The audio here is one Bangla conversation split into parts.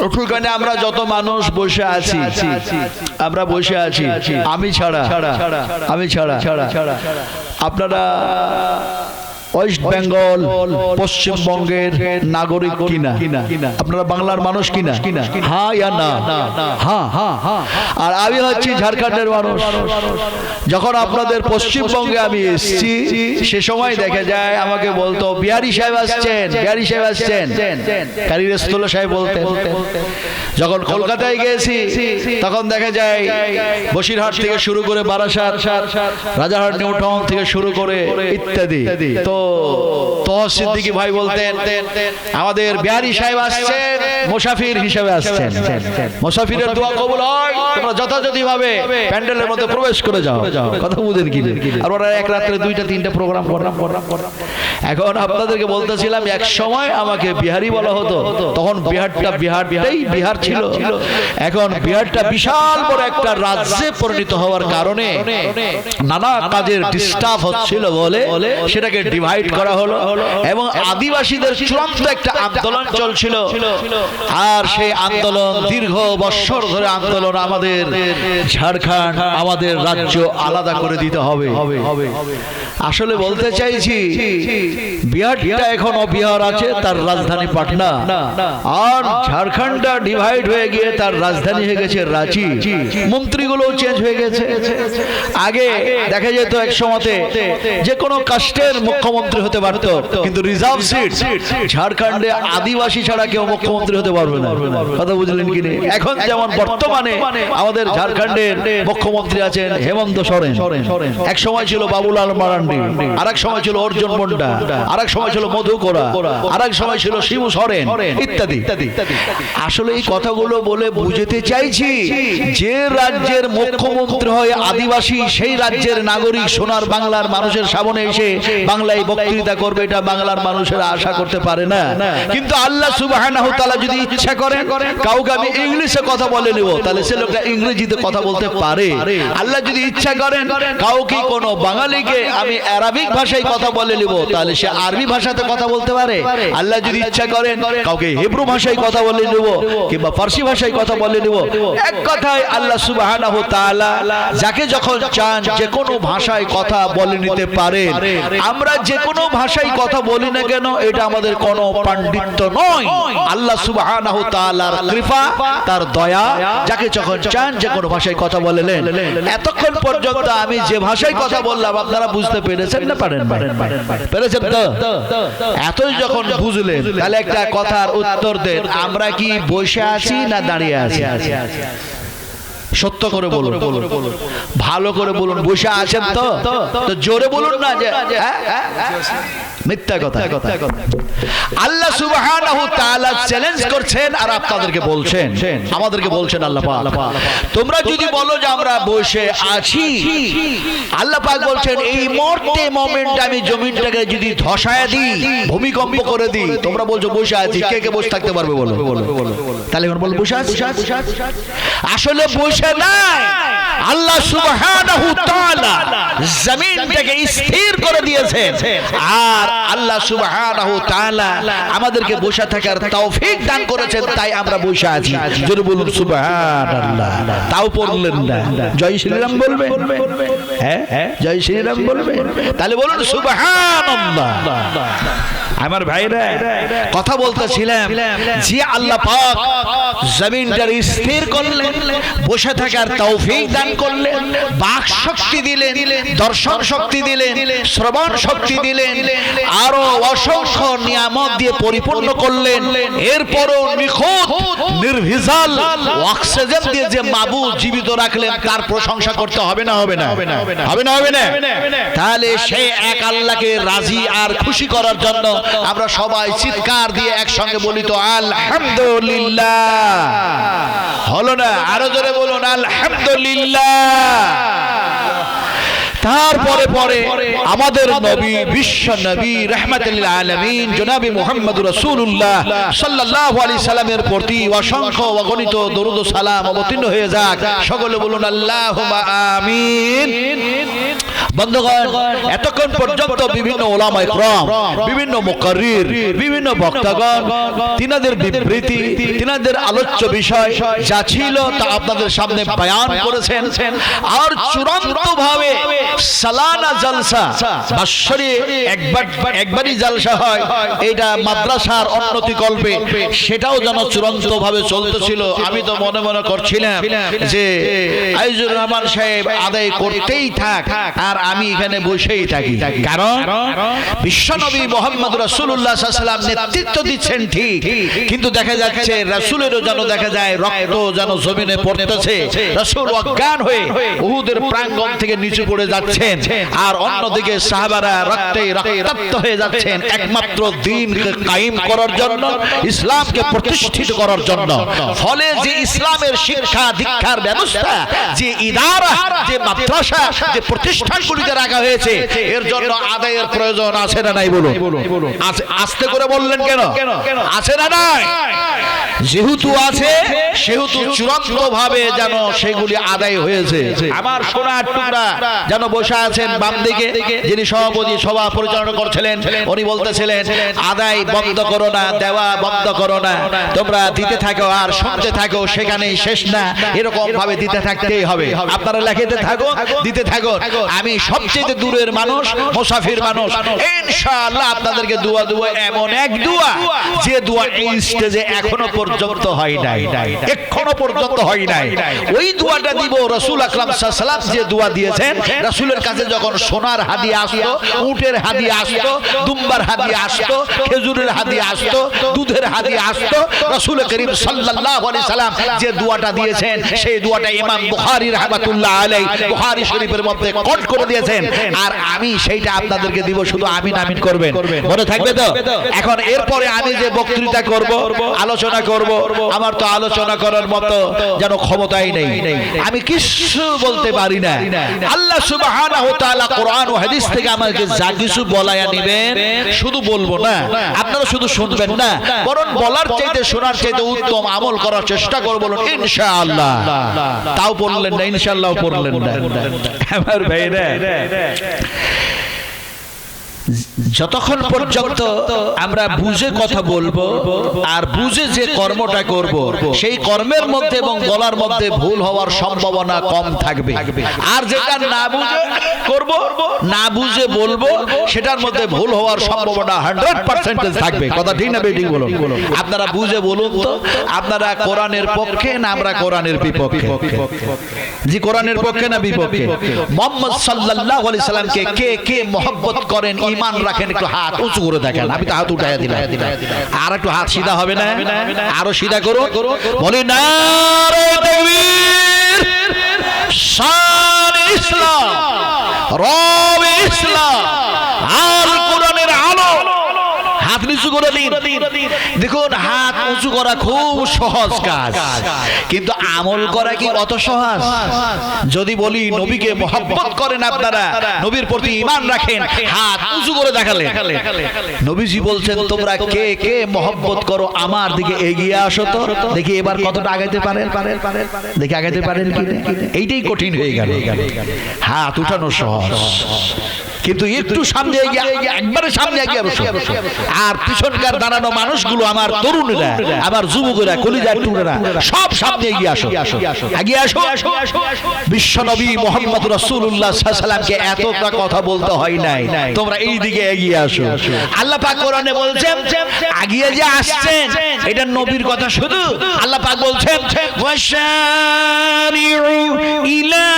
ওখানে আমরা যত মানুষ বসে আছি আমরা বসে আছি। আমি ছাড়া। আমি ছাড়া। আপনারা ওয়েস্ট বেঙ্গল পশ্চিমবঙ্গের নাগরিক কিনা? আপনারা বাংলার মানুষ কিনা? হ্যাঁ ইয়া না? হ্যাঁ হ্যাঁ আর আমি হচ্ছি ঝাড়খণ্ডের মানুষ। যখন আপনাদের পশ্চিমবঙ্গে আমি এসেছি সে সময় দেখা যায় আমাকে বলতো বিহারি সাহেব আসছেন বিহারি সাহেব আসছেন কারির স্থল সাহেব বলতেন। যখন কলকাতায় গিয়েছি তখন দেখা যায় বসিরহাট থেকে শুরু করে বারাসাত রাজারহাট নিউ টাউন থেকে শুরু করে ইত্যাদি। তো সিদ্দিকী ভাই বলতেন আমাদের বিহারি সাহেব আসছেন মুসাফির হিসেবে আসছেন। মুসাফিরের দোয়া কবুল হয় তোমরা যথাযথ ভাবে প্যান্ডেলের মধ্যে প্রবেশ করে যাও। কথা বুঝেন কি আর ওরা এক রাত্রে দুইটা তিনটা প্রোগ্রাম করলাম এখন আপনাদেরকে বলতেছিলাম এক সময় আমাকে বিহারি বলা হতো। তখন বিহারটা বিহারটাই বিহার ছিল। এখন বিহারটা বিশাল বড় একটা রাজ্যে পরিণত হওয়ার কারণে নানা কাজের ডিস্টার্ব হচ্ছিল বলে সেটাকে ডিভাইড করা হলো এবং আদিবাসীদের চূড়ান্ত একটা আন্দোলন চলছিল। আর সেই আন্দোলন দীর্ঘ বৎসর ধরে আন্দোলন আমাদের ঝাড়খণ্ড, আমাদের রাজ্য আলাদা করে দিতে হবে। আসলে বলতে চাইছি বিহারটা এখনও বিহার আছে তার রাজধানী পাটনা। আর ঝাড়খণ্ডটা ডিভাইড হয়ে গিয়ে তার রাজধানী হয়ে গেছে রাঁচি। মন্ত্রীগুলো চেঞ্জ হয়ে গেছে। আগে দেখা যেত এক সময়তে যে কোনো কাস্টের মুখ্যমন্ত্রী হতে পারত কিন্তু রিজার্ভ সিট ঝাড়খণ্ডে আদিবাসী ছাড়া কেউ মুখ্যমন্ত্রী হতে পারবে না। কথা বুঝলেন কি এখন যেমন বর্তমানে আমাদের ঝাড়খণ্ডের মুখ্যমন্ত্রী আছেন হেমন্ত সরেন। এক সময় ছিল বাবুলাল মারান্ডি। আর এক সময় ছিল অর্জুন মুন্ডা আর এক সময় ছিল মধু কোরা আর এক সময় ছিল শিবু সরেন ইত্যাদি আসলে এই কথাগুলো বলে বুঝতে চাইছি যে রাজ্যের মুখ্যমন্ত্রী হয় আদিবাসী সেই রাজ্যের নাগরিক সোনার বাংলার মানুষের সামনে এসে বাংলায় বক্তৃতা করবে এটা বাংলার মানুষেরা আশা করতে পারে না। কিন্তু আল্লাহ সুবহানাহু তাআলা যদি ইচ্ছা করেন কাউকে আমি ইংলিশে কথা বলে নেব তাহলে সে লোকটা ইংরেজিতে কথা বলতে পারে। আল্লাহ যদি ইচ্ছা করেন কাউকে কোনো বাঙালিকে আমি আরবিক ভাষায় কথা বলে নেব তাহলে সে আরবি ভাষাতে কথা বলতে পারে। আল্লাহ যদি ইচ্ছা করেন কাউকে হিব্রু ভাষায় কথা বলে নেব কিংবা ফার্সি ভাষায় কথা বলে নেব। এক কথায় আল্লাহ সুবহানাহু তাআলা যাকে যখন চান যে কোনো ভাষায় কথা বলে নিতে পারেন। আমরা যে কোনো ভাষায় কথা বলি না কেন এটা আমাদের কোনো পাণ্ডিত্য নয়। আল্লাহ সুবহানাহু তাআলার কৃপা তার দয়া যাকে যখন চান যে কোনো ভাষায় কথা বলেলেন এতক্ষণ পর্যন্ত আমি যে ভাষায় কথা বললাম আপনারা বুঝতে পেরেছেন না পারেন পেরেছেন তো? এতই যখন বুঝলেন তাহলে একটা কথার উত্তর দেন আমরা কি বসে আছি না দাঁড়িয়ে আছি। সত্য করে বলুন। ভালো করে বলুন। বসে আছেন তো? তো? জোরে বলুন না যে হ্যাঁ? মিথ্যা কথা। আল্লাহ সুবহানাহু তাআলা চ্যালেঞ্জ করছেন আর আপনাদেরকে বলছেন। আমাদেরকে বলছেন আল্লাহ পাক। তোমরা যদি বলো যে আমরা বসে আছি আল্লাহ পাক বলছেন এই মুহূর্তে মোমেন্ট আমি জমিনটাকে যদি ধসায় দিই ভূমিকম্প করে দিই তোমরা বলছো বসে আছি কে কে বসে থাকতে পারবে বলো? তাহলে এখন বলো বসে আছি? আসলে বসে নাই আল্লাহ সুবহানাহু তাআলা জমিনটাকে স্থির করে দিয়েছেন আর আল্লাহ সুবহানাহু তাআলা আমাদেরকে বসে থাকার তৌফিক দান করেছেন, তাই আমরা বসে আছি। জোরে বলুন, সুবহানাল্লাহ। তাও পড়লেন না। জয় শ্রীরাম বলবে? হ্যাঁ? জয় শ্রীরাম বলবে? তাহলে বলুন, সুবহানাল্লাহ। আমার ভাইরা, কথা বলতেছিলাম যে আল্লাহ পাক জমিনটার স্থির করলেন, বসে থাকার তৌফিক দান করলেন, বাক শক্তি দিলেন, দর্শন শক্তি দিলেন, শ্রবণ শক্তি দিলেন, আরও অসংখ্য নিয়ামত দিয়ে পরিপূর্ণ করলেন। এরপরও নিখুঁত, নির্ভিজাল, অক্সিজেন দিয়ে যে মাবু জীবিত রাখলেন, তার প্রশংসা করতে হবে না হবে না? হবে না হবে না? তাহলে সে এক আল্লাহকে রাজি আর খুশি করার জন্য আমরা সবাই চিৎকার দিয়ে একসঙ্গে বলি তো আলহামদুলিল্লাহ। হলো না? আরও জোরে বলুন আলহামদুলিল্লাহ। তারপরে পরে আমাদের নবী বিশ্ব নবী আলমিন জনাবি মোহাম্মদ প্রতি অসংখ্য অগণিত দরুদ সালাম অবতীর্ণ হয়ে যাক। সকলে বলুন আল্লাহ আমিন। বন্ধুগণ এতক্ষণ পর্যন্ত বিভিন্ন ওলামায় ক্রম বিভিন্ন মুকাররির বিভিন্ন বক্তাগণ তিনাদের বিবৃতি তিনাদের আলোচ্য বিষয় যা ছিল তা আপনাদের সামনে বায়ান করেছেন। আর চূড়ান্ত ভাবে সালানা জলসা। বাৎসরে একবার একবারই জলসা হয়। এটা মাদ্রাসার উন্নতি কল্পে। সেটাও যেন চূড়ান্ত ভাবে চলতেছিল। আমি তো মনে মনে করছিলাম যে আইজুর রহমান সাহেব আদায় করতেই থাক, আর আমি এখানে বসেই থাকি। কারণ বিশ্বনবী মোহাম্মদ রাসূলুল্লাহ সাল্লাম নেতৃত্ব দিচ্ছেন ঠিক। কিন্তু দেখা যাচ্ছে রাসূলেরও যেন দেখা যায় রক্ত যেন জমিনে পড়তেছে। রাসূল অজ্ঞান হয়ে উহুদের প্রাঙ্গণ থেকে নিচু পড়ে যাচ্ছেন আর অন্যদিকে সাহাবারা রক্তে রক্তাক্ত হয়ে যাচ্ছেন। একমাত্র দিনকে কায়েম করার জন্য ইসলামকে প্রতিষ্ঠিত করার জন্য। ফলে যে ইসলামের শিক্ষা দীক্ষার ব্যবস্থা যে ইদারা যে মাদ্রাসা যে প্রতিষ্ঠানগুলিতে রাখা হয়েছে এর জন্য আদায়ের প্রয়োজন আছে না নাই বলুন? আছে- আস্তে করে বললেন কেন? আছে না নাই? যেহেতু আছে সেহেতু চূড়ান্ত ভাবে যেন সেগুলি আদায় হয়েছে। আমার সোনার টুকরা যেন বসে আছেন বাম দিকে যিনি সভাপতি সভা পরিচালনা করছিলেন উনি বলতেছিলেন আদায় বন্ধ করো না দেওয়া বন্ধ করো না। তোমরা দিতে থাকো আর শুনতে থাকো সেখানেই শেষ না। এরকম ভাবে দিতে থাকতেই হবে। আপনারা লেখাতে থাকো দিতে থাকো। আমি সবচেয়ে দূরের মানুষ মুসাফির মানুষ। ইনশাআল্লাহ আপনাদেরকে দুয়া দুয়া এমন এক দুয়া যে দুয়া এই স্টেজে এখনও পর্যন্ত হয় নাই। এখনও পর্যন্ত হয় নাই। ওই দুয়াটা দিব রসুল আকরাম সাল্লাম যে দুয়া দিয়েছেন রসুলের কাছে যখন সোনার হাদি আসতো, উটের হাদি আসতো, দুম্বার হাদি আসতো, খেজুরের হাদি আসতো, দুধের হাদি আসতো, রসুল করিম সাল্লাল্লাহু আলাইহি সাল্লাম যে দুয়াটা দিয়েছেন, সেই দুয়াটা ইমাম বুখারী রাহমাতুল্লাহ আলাইহি, বুখারী শরীফের মধ্যে কোট করে দিয়েছেন। আর আমি সেইটা আপনাদেরকে দিব, শুধু আমিন আমিন করবেন। মনে থাকবে তো? এখন এরপরে আমি যে বক্তৃতা করব, আলোচনা করব, আমার তো আলোচনা করার মতো যেন ক্ষমতাই নেই। আমি কিছু বলতে পারি না। আল্লাহ সুবহানাহু তাআলা কোরআন ও হাদিস থেকে আমাকে যা কিছু বলায়া নেবেন শুধু বলব না আপনারা শুধু শুনবেন না বরং বলার চাইতে শোনার চাইতে উত্তম আমল করার চেষ্টা করব বলুন ইনশাআল্লাহ। তাও বললেন না ইনশাআল্লাহ পড়লেন না। আমার ভাইরা। যতক্ষণ পর্যন্ত আমরা বুঝে কথা বলব আর বুঝে যে কর্মটা করব সেই কর্মের মধ্যে এবং বলার মধ্যে ভুল হওয়ার সম্ভাবনা কম থাকবে। আর যেটা না বুঝে করব না বুঝে বলব সেটার মধ্যে ভুল হওয়ার সম্ভাবনা হান্ড্রেড পার্সেন্টেজ থাকবে। কথা ঠিক না বেঠিক বলুন। আপনারা বুঝে বলুন তো আপনারা কোরআনের পক্ষে না আমরা কোরআনের বিপক্ষে? জি কোরআনের পক্ষে না বিপক্ষে? মোহাম্মদ সাল্লাল্লাহু আলাইহি সাল্লামকে কে কে মহব্বত করেন ঈমান রাখেন একটু হাত উঁচু করে দেখেন। আমি তো হাত উঠাইয়া দিলাম। আর একটু হাত সিধা হবে না? আরও সিধা করো। বলি না ইসলাম রব ইসলাম আর কোরআনের আলো হাত নিচু করে দিন দেখুন, হাত উঁচু করা খুব সহজ কাজ। কিন্তু আমল করা কি অত সহজ? যদি বলি, নবীকে মহাব্বত করেন আপনারা, নবীর প্রতি ইমান রাখেন, হাত উঁচু করে দেখালেন। নবীজি বলছেন, তোমরা কে কে মহব্বত করো? আমার দিকে এগিয়ে আসো তো। দেখি এবার কতটা আগাইতে পারেন। দেখি আগাইতে পারেন কি? এইটাই কঠিন হয়ে গেল। হাত উঠানো সহজ। কিন্তু একটু সামনে এগিয়ে একবারে সামনে এগিয়ে বসো। আর পিছনকার দাঁড়ানো মানুষগুলো আমার তরুণরা আমার যুবকেরা কলিজার টুকরা সব সামনে এগিয়ে আসো। এগিয়ে আসো। বিশ্বনবী মোহাম্মদ রাসূলুল্লাহ সাল্লামকে এতটা কথা বলতে হয় নাই। তোমরা এই দিকে এগিয়ে আসো। আল্লাহ পাক কোরআনে বলছেন এগিয়ে যে আসছেন এটা নবীর কথা শুধু। আল্লাহ পাক বলছেন ওয়াশারিউ ইলা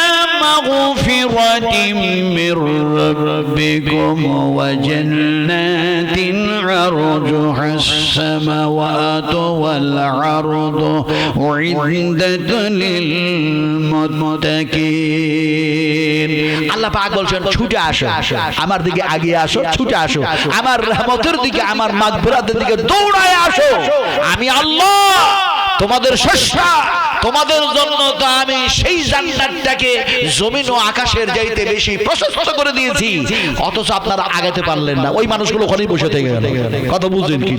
মাগফিরাতিম মির ربكم وجنات عرجها السماوات والأرض أعدت للمتقين আল্লাহ পাক বলছেন ছুটে আসো আমার দিকে আগিয়ে আসো ছুটে আসো আমার রহমতের দিকে আমার মাগফিরাতের দিকে দৌড়ায় আসো আমি আল্লাহ তোমাদের স্রষ্টা তোমাদের জন্য তো আমি সেই জান্নাতটাকে জমিন ও আকাশের যাইতে বেশি প্রশস্ত করে দিয়েছি। অথচ আপনারা আগাতে পারলেন না। ওই মানুষগুলো ওখানেই বসে থেকে গেল। কথা বুঝেন কি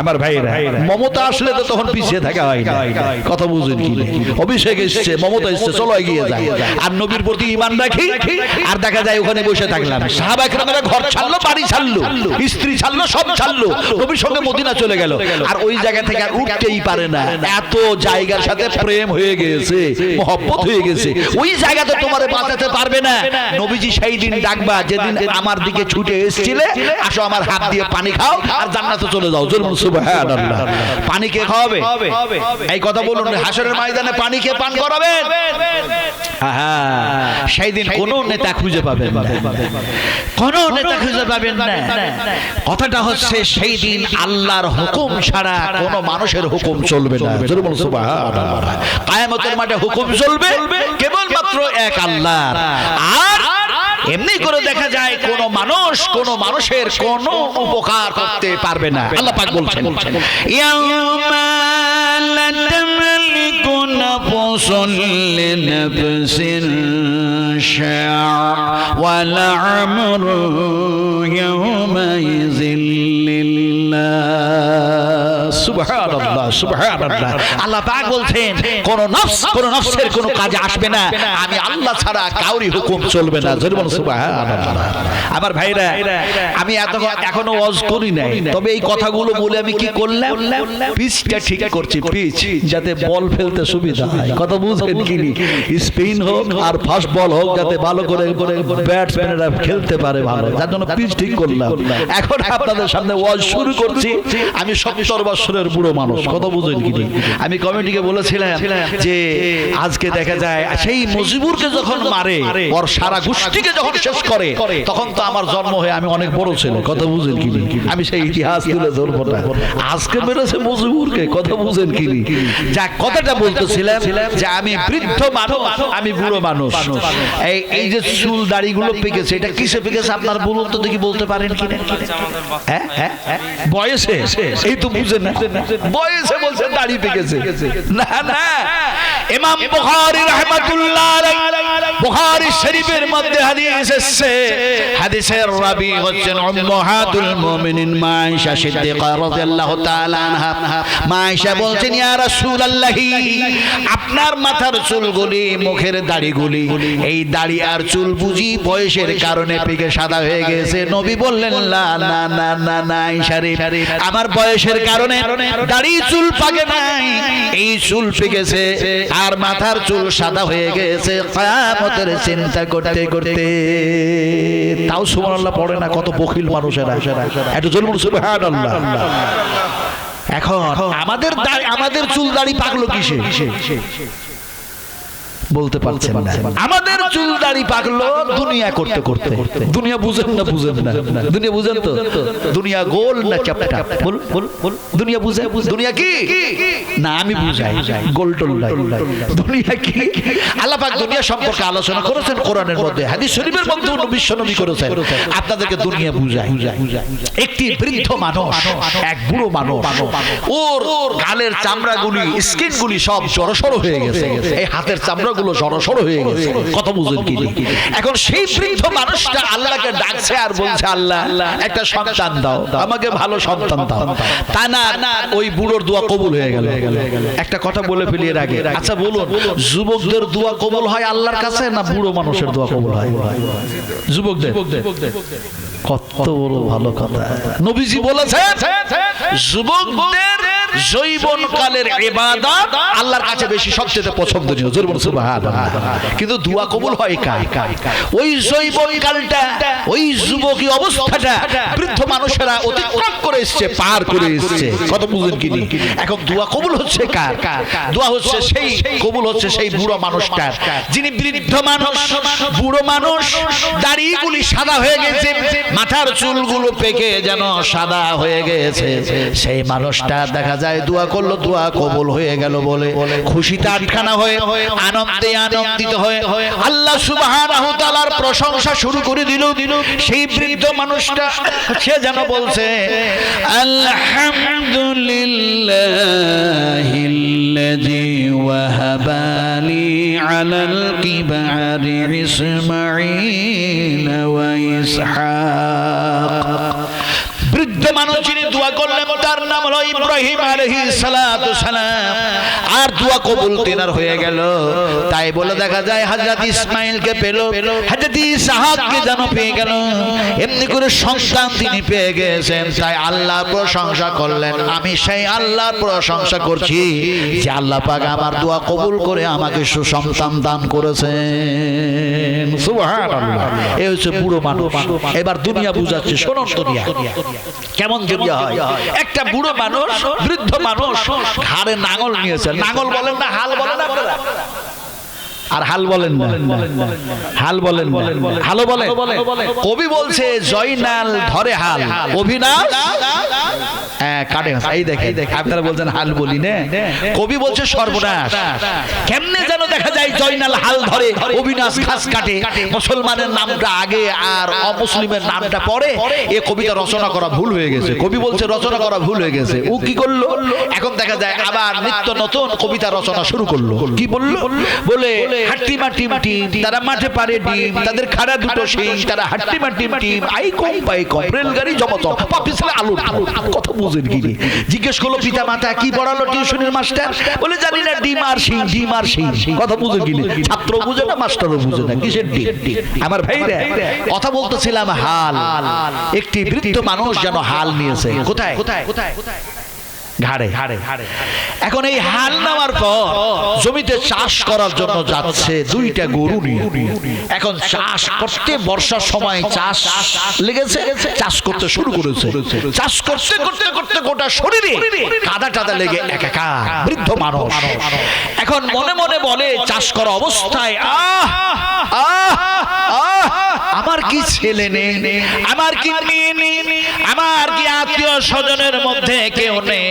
আমার ভাইরা মমতা আসলে তো তখন পিছিয়ে থাকা হয় না। কথা বুঝেন কি অভিষেক এসছে, মমতা এসছে, চলো এগিয়ে যায় আর নবীর প্রতি ইমান রাখি, আর দেখা যায় ওখানে বসে থাকলাম। সাহাবা একরামেরা ঘর ছাড়লো, বাড়ি ছাড়লো, স্ত্রী ছাড়লো, সব ছাড়লো। নবীর সঙ্গে মদিনা চলে গেল। আর ওই জায়গা থেকে আর উঠতেই পারে না। এত জায়গার সাথে প্রেম হয়ে গেছে মহব্বত হয়ে গেছে। ওই জায়গাতে তোমারে বাঁচাতে পারবে না। নবীজি সেই দিন ডাকবা যেদিন আমার দিকে ছুটে এসেছিলে আসো আমার হাত দিয়ে পানি খাও আর জান্নাতে চলে যাও। জোর সুবহানাল্লাহ। পানি কে খাওয়াবে? এই কথা বলুন হাসরের ময়দানে পানি কে পান করাবেন? সেই দিন কোন নেতা খুঁজে পাবেন না। কোন নেতা খুঁজে পাবেন না। কথাটা হচ্ছে সেই দিন আল্লাহর হুকুম ছাড়া কোন মানুষের হুকুম চলবে না। সুবহানাল্লাহ। কায়ামতের মাঠে হুকুম চলবে, কেবলমাত্র এক আল্লাহ আর এমনি করে দেখা যায় কোন মানুষ কোন মানুষের কোন উপকার করতে পারবে না। আল্লাহ পাক বলছেন, ইয়াউমা লা তামলিকু সুবহানাল্লাহ সুবহানাল্লাহ আল্লাহ পাক বলছেন কোন নফস কোন নফসের কোন কাজে আসবে না। আমি আল্লাহ ছাড়া কাউরি হুকুম চলবে না। জোরে বলুন সুবহানাল্লাহ। আমার ভাইরা আমি এত এখনও ওয়াজ করি নাই। তবে এই কথাগুলো বলে আমি কি করলাম? পিচটা ঠিক করছি পিচ যাতে বল ফেলতে সুবিধা হয়। কথা বুঝেন কি স্পিন হোক আর ফাস্ট বল হোক যাতে ভালো করে করে ব্যাটসম্যানেরা খেলতে পারে ভালো। যার জন্য পিচ ঠিক করলাম। এখন আপনাদের সামনে ওয়াজ শুরু করছি। আমি সত্তর বছরের বুড়ো মানুষ কথা বুঝেন কি আমি কমিটিকে বলেছিলাম যে আজকে দেখা যায় সেই মজিবুরকে যখন মারে ওর সারা গোষ্ঠীকে যখন শেষ করে তখন তো আমার জন্ম হয়ে আমি অনেক বড় ছেলে কথা বুঝেন কি আমি সেই ইতিহাস তুলে ধরবো না। আজকে মেরেছে মজিবুরকে কথা বুঝেন কি যা কথাটা বলতেছিলাম যে আমি বৃদ্ধ মানুষ আমি বুড়ো মানুষ। এই এই যে চুল দাড়িগুলো পেকেছে এটা কিসে পেকেছে? আপনার বলুন তো দেখি বলতে পারেন কি হ্যাঁ হ্যাঁ হ্যাঁ? বয়সে এই তো বুঝেন বয়সে বলছে দাড়ি পেকেছে। না না। ইমাম বুখারী রাহমাতুল্লাহ আলাইহি বুখারী শরীফের মধ্যে হাদিস এসেছে। হাদিসের রাবি হচ্ছেন উম্মাহাতুল মুমিনিন মা আয়েশা সিদ্দিকা রাদিয়াল্লাহু তাআলা আনহা। মা আয়েশা বলছেন ইয়া রাসূলুল্লাহি আপনার মাথার চুলগুলি মুখের দাড়িগুলি এই দাড়ি আর চুল বুঝি বয়সের কারণে পেকে সাদা হয়ে গেছে। নবী বললেন না না না না না আয়েশা আমার বয়সের কারণে দাড়ি চুল পাকে নাই। এই চুল পেকেছে। আর মাথার চুল সাদা হয়ে গেছে। কিয়ামতের চিন্তা করতে করতে। তাও সুবহানাল্লাহ পড়ে না কত বখিল মানুষেরা। একটু জলমুন সুবহানাল্লাহ। এখন আমাদের দাড়ি আমাদের চুল দাড়ি পাকলো কিসে? বলতে পারছেন না। আমাদের চুল দাড়ি পাকলো দুনিয়া করতে করতে। দুনিয়া বুঝেন না বুঝেন না। দুনিয়া বুঝেন তো। দুনিয়া গোল না চ্যাপটা বল বল বল দুনিয়া বুঝে দুনিয়া কি? না আমি বুঝাই। গোল টোল দুনিয়া কি? আল্লাহ পাক দুনিয়া সম্পর্কে আলোচনা করেছেন কোরআনের মধ্যে। হাদিস শরীফের মধ্যে বিশ্ব নবী করেছেন। আপনাদেরকে দুনিয়া বুঝাই। একটি বৃদ্ধ মানুষ এক বুড়ো মানুষ। ওর গালের চামড়াগুলি স্কিনগুলি সব জড়সড় হয়ে গেছে। এই হাতের চামড়াগুলো জড়সড় হয়ে গেছে। কত বুঝেন কি এখন সেই বৃদ্ধ মানুষটা আল্লাহকে ডাকছে আর বলছে আল্লাহ একটা সন্তান দাও আমাকে ভালো সন্তান দাও। তা না ওই বুড়োর দোয়া কবুল হয়ে গেল। একটা কথা বলে ফেলি এর আগে। আচ্ছা বলুন যুবকদের দোয়া কবুল হয় আল্লাহর কাছে না বুড়ো মানুষের দোয়া কবুল হয়? যুবকদের। কত বড় ভালো কথা। নবীজি বলেছেন যুবকদের জৈবন কালের ইবাদত আল্লাহর কাছে বেশি, সবচেয়ে পছন্দনীয়। জোর বলুন সুবহানাল্লাহ। কিন্তু দোয়া কবুল হয় কার? ওই জৈবন কালটা ওই যুবকী অবস্থাটা বৃদ্ধ মানুষেরা অতিক্রম করে এসেছে, পার করে এসেছে। কত বুঝেন কি নি? এখন দোয়া কবুল হচ্ছে কার? দোয়া হচ্ছে সেই, কবুল হচ্ছে সেই বুড়ো মানুষটার। যিনি বৃদ্ধ মানুষ, বুড়ো মানুষ, দাড়িগুলি সাদা হয়ে গেছে, মাথার চুলগুলো পেকে যেন সাদা হয়ে গেছে। সেই মানুষটা দেখা যায় দোয়া করল, দোয়া কবুল হয়ে গেল বলে। খুশিতে আটখানা হয়ে, আনন্দে আনন্দিত হয়ে আল্লাহ সুবহানাহু তাআলার প্রশংসা শুরু করে দিল। দিল সেই বৃদ্ধ মানুষটা, সে যেন বলছে আলহামদুলিল্লাহিল্লাযী ওয়াহাবালি আলাল কিবারি ইসমাঈল ওয়া ইসহাক। বৃদ্ধ মানুষ করলেন তার নাম হলো ইব্রাহিম সালাম। আর দোয়া কবুল তেনার হয়ে গেল। তাই বলে দেখা যায় হযরত ইসমাইলকে পেল হযরত ইসহাককে যেন পেয়ে গেল। এমনি করে সন্তান তিনি পেয়ে গেছেন। তাই আল্লাহ প্রশংসা করলেন। আমি সেই আল্লাহর প্রশংসা করছি যে আল্লাহ পাক আমার দোয়া কবুল করে আমাকে সুসন্তান দান করেছেন। সুবহানাল্লাহ। এই হচ্ছে বুড়ো মানুষ। এবার দুনিয়া বুঝাচ্ছে শোনো দুনিয়া। কেমন দুনিয়া হয়? একটা বুড়ো মানুষ, বৃদ্ধ মানুষ হাড়ে নাঙল নিয়েছে নাঙল বলেন না, হাল বলেন না আপনারা? আর হাল বলেন না। হাল বলেন না। হালও বলেন কবি বলছে, জয়নাল ধরে হাল। অভিনাশ হ্যাঁ কাটে। এই দেখে আপনারা বলছেন হাল বলি না। কবি বলছে, সর্বনাশ। কেমনে যেন দেখা যায়, জয়নাল হাল ধরে, অবিনাশ ঘাস কাটে। মুসলমানের নামটা আগে আর অমুসলিমের নামটা পরে। এ কবিতা রচনা করা ভুল হয়ে গেছে। কবি বলছে, রচনা করা ভুল হয়ে গেছে। ও কি করল? এখন দেখা যায়, আবার নিত্য নতুন কবিতা রচনা শুরু করল। কি বলল? বলে হাট্টিমা টিম টিম তারা মাঠে পারে ডিম তাদের খাড়া দুটো সেই তারা হাট্টিমা টিম টিম আই কম পাই কম রেলগাড়ি জমত পাকিস্তানে আলু কত বুঝেন কি জিজ্ঞেস করল পিতা মাতা কি পড়ালো টিউশনের মাস্টার? বলে জানি না ডিম আর সিং ডিম আর সিং কথা বুঝে রে? ছাত্র বুঝে না মাস্টারও বুঝে না? কিসের ডিম? আমার ভাইরা কথা বলতেছিলাম হাল। একটি বৃদ্ধ মানুষ যেন হাল নিয়েছে। কোথায়? কোথায়? কোথায়? ঘাড়ে এখন এই হাল নেওয়ার পর জমিতে চাষ করার জন্য যাচ্ছে দুইটা গরু নিয়ে। এখন চাষ করতে বর্ষার সময় চাষ লেগেছে। চাষ করতে শুরু করেছে। চাষ করতে করতে করতে গোটা শরীরে কাদা টাদা লেগে একাকার বৃদ্ধ মানুষ। এখন মনে মনে বলে চাষ করা অবস্থায় আহ আহ আহ আমার কি ছেলে নেই? আমার কি মেয়ে নেই? আমার কি আত্মীয় স্বজনের মধ্যে কেউ নেই?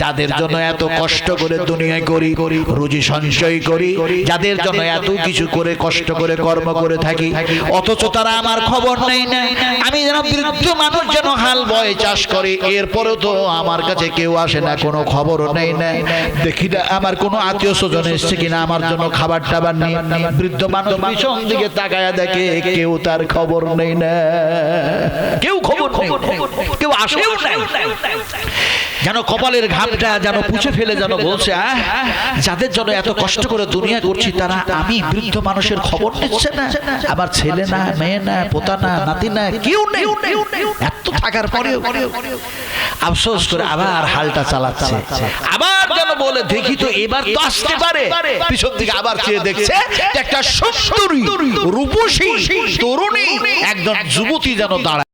যাদের জন্য এত কষ্ট করে দুনিয়ায় করি রুজি সঞ্চয় করি যাদের জন্য এত কিছু করে কষ্ট করে কর্ম করে থাকি অথচ তারা আমার খবর নেই। না আমি যেন বৃদ্ধ মানুষ যেন হাল বয়ে চাষ করে। এরপরেও তো আমার কাছে কেউ আসে না কোনো খবরও নেই না। দেখি না আমার কোনো আত্মীয় স্বজন এসছে কিনা আমার জন্য খাবার টাবার নেই। বৃদ্ধ মানুষ পিছন দিকে তাকায়া দেখে কেউ তার খবর নেই না। কেউ খবর নেই কেউ আসেও নাই যেন কপালের ঘামটা যেন পুছে ফেলে যেন বলছে যাদের জন্য এত কষ্ট করে দুনিয়া করছি তারা আমি বৃদ্ধ মানুষের খবর নিচ্ছে না। আমার ছেলে না মেয়ে না পোতা না নাতি না কেউ নেই। এত থাকার পরেও আফসোস করে আবার হালটা চালাচ্ছে। আবার যেন বলে দেখি তো এবার তো আসতে পারে। পিছন দিকে আবার চেয়ে দেখছে একটা সুন্দরী রূপসী তরুণী একজন যুবতী যেন দাঁড়ায়।